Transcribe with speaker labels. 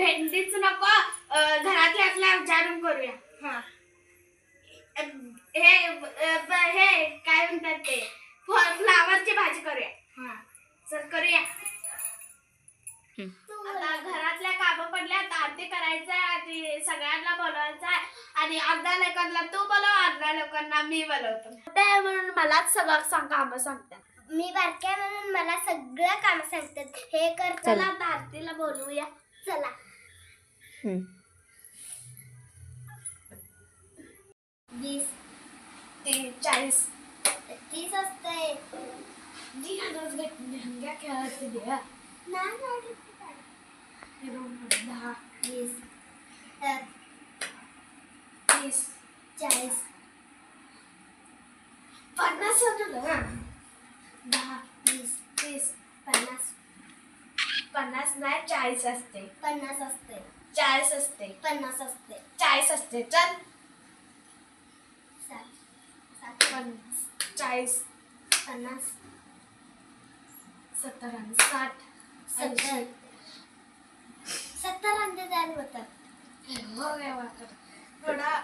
Speaker 1: भेंडीच नको. घरातल्या विचारून करूया.
Speaker 2: हा.
Speaker 1: हे हे काय म्हणतात ते? फ्लावरची भाजी करूया.
Speaker 2: हा.
Speaker 1: चल करूया. आता घरातल्या कामं पडल्या आरती करायचंय आणि सगळ्यांना बोलवायचंय. आणि अर्ध्या लोकांना तू बोलव अर्ध्या लोकांना मी बोलवतो. ते म्हणून मलाच सगळं सांग कामं सांगतात.
Speaker 2: मी बारक्या म्हणून मला सगळं काम सांगतात. हे कर
Speaker 1: चला. आरतीला बोलवूया.
Speaker 2: चला. These
Speaker 1: uh, Chinese.
Speaker 2: These are
Speaker 1: the. These are those that
Speaker 2: Nanga carrots
Speaker 1: there.
Speaker 2: Nanga I
Speaker 1: don't
Speaker 2: know.
Speaker 1: These. Uh, these Chinese. पन्ना से तो लगा दहा
Speaker 2: वीस
Speaker 1: तीस
Speaker 2: पन्नास
Speaker 1: पन्नास नाही चाळीस असते
Speaker 2: पन्नास असते
Speaker 1: चाळीस असते.
Speaker 2: पन्नास असते.
Speaker 1: चाळीस असते. चल.
Speaker 2: सात
Speaker 1: पन्नास. चाळीस.
Speaker 2: पन्नास.
Speaker 1: सत्तर आणि साठ.
Speaker 2: सत्तर.
Speaker 1: सत्तर अंडे तयार होतात हो व्यवहार थोडा